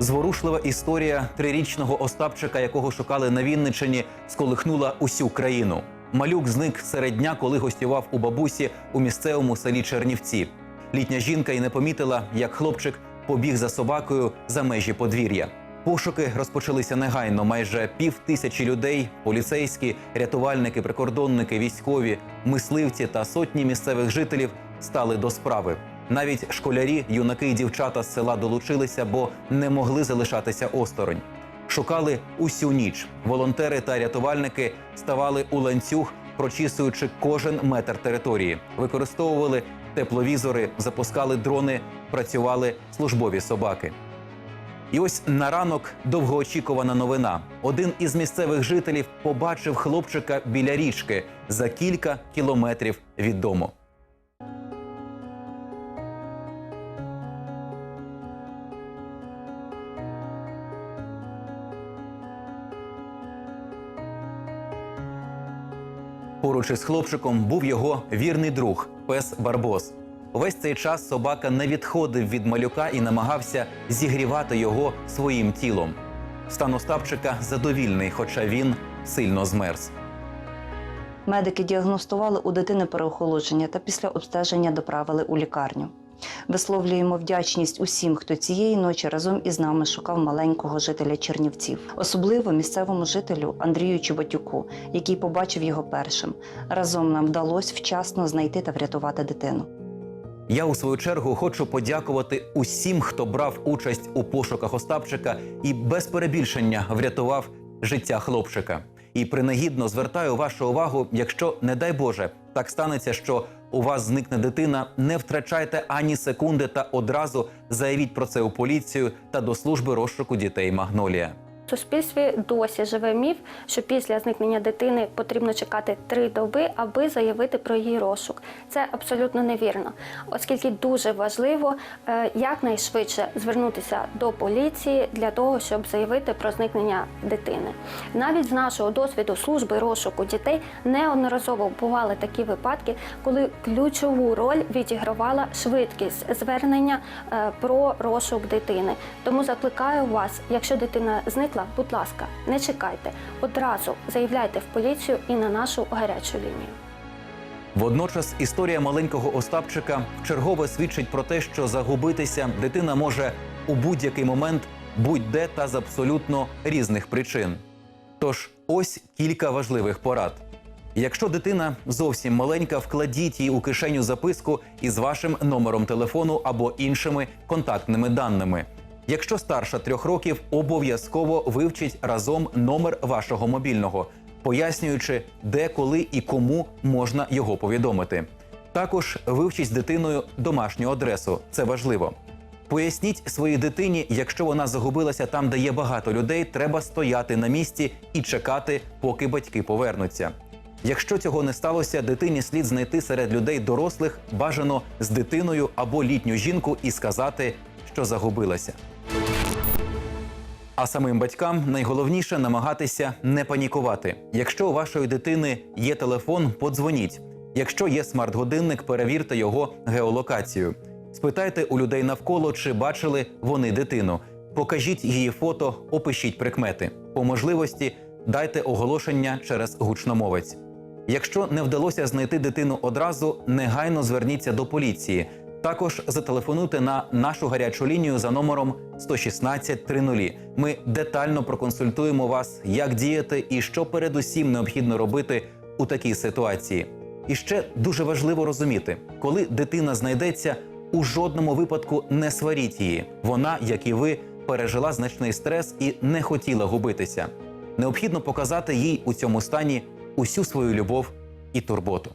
Зворушлива історія трирічного Остапчика, якого шукали на Вінниччині, сколихнула усю країну. Малюк зник серед дня, коли гостював у бабусі у місцевому селі Чернівці. Літня жінка і не помітила, як хлопчик побіг за собакою за межі подвір'я. Пошуки розпочалися негайно. Майже пів тисячі людей, поліцейські, рятувальники, прикордонники, військові, мисливці та сотні місцевих жителів стали до справи. Навіть школярі, юнаки і дівчата з села долучилися, бо не могли залишатися осторонь. Шукали усю ніч. Волонтери та рятувальники ставали у ланцюг, прочісуючи кожен метр території, використовували тепловізори, запускали дрони, працювали службові собаки. І ось на ранок довгоочікувана новина. Один із місцевих жителів побачив хлопчика біля річки за кілька кілометрів від дому. Поруч із хлопчиком був його вірний друг пес Барбос. Весь цей час собака не відходив від малюка і намагався зігрівати його своїм тілом. Стан Остапчика задовільний, хоча він сильно змерз. Медики діагностували у дитини переохолодження та після обстеження доправили у лікарню. Висловлюємо вдячність усім, хто цієї ночі разом із нами шукав маленького жителя Чернівців, особливо місцевому жителю Андрію Чубатюку, який побачив його першим. Разом нам вдалося вчасно знайти та врятувати дитину. Я у свою чергу хочу подякувати усім, хто брав участь у пошуках Остапчика і без перебільшення врятував життя хлопчика. І принагідно звертаю вашу увагу, якщо, не дай Боже, так станеться, що у вас зникне дитина, не втрачайте ані секунди та одразу заявіть про це у поліцію та до служби розшуку дітей Магнолія. Суспільстві досі живе міф, що після зникнення дитини потрібно чекати три доби, аби заявити про її розшук. Це абсолютно невірно, оскільки дуже важливо е, якнайшвидше звернутися до поліції для того, щоб заявити про зникнення дитини. Навіть з нашого досвіду служби розшуку дітей неодноразово бували такі випадки, коли ключову роль відігравала швидкість звернення е, про розшук дитини. Тому закликаю вас, якщо дитина зникла, будь ласка, не чекайте. Одразу заявляйте в поліцію і на нашу гарячу лінію. Водночас історія маленького Остапчика вчергове свідчить про те, що загубитися дитина може у будь-який момент будь-де та з абсолютно різних причин. Тож ось кілька важливих порад. Якщо дитина зовсім маленька, вкладіть її у кишеню записку із вашим номером телефону або іншими контактними даними. Якщо старша трьох років, обов'язково вивчіть разом номер вашого мобільного, пояснюючи, де, коли і кому можна його повідомити. Також вивчіть з дитиною домашню адресу. Це важливо. Поясніть своїй дитині, якщо вона загубилася там, де є багато людей, треба стояти на місці і чекати, поки батьки повернуться. Якщо цього не сталося, дитині слід знайти серед людей дорослих бажано з дитиною або літню жінку і сказати, що загубилася. А самим батькам найголовніше намагатися не панікувати. Якщо у вашої дитини є телефон, подзвоніть. Якщо є смарт-годинник, перевірте його геолокацію. Спитайте у людей навколо, чи бачили вони дитину. Покажіть її фото, опишіть прикмети. По можливості дайте оголошення через гучномовець. Якщо не вдалося знайти дитину одразу, негайно зверніться до поліції. Також зателефонуйте на нашу гарячу лінію за номером 116 30. Ми детально проконсультуємо вас, як діяти і що передусім необхідно робити у такій ситуації. І ще дуже важливо розуміти, коли дитина знайдеться, у жодному випадку не сваріть її. Вона, як і ви, пережила значний стрес і не хотіла губитися. Необхідно показати їй у цьому стані усю свою любов і турботу.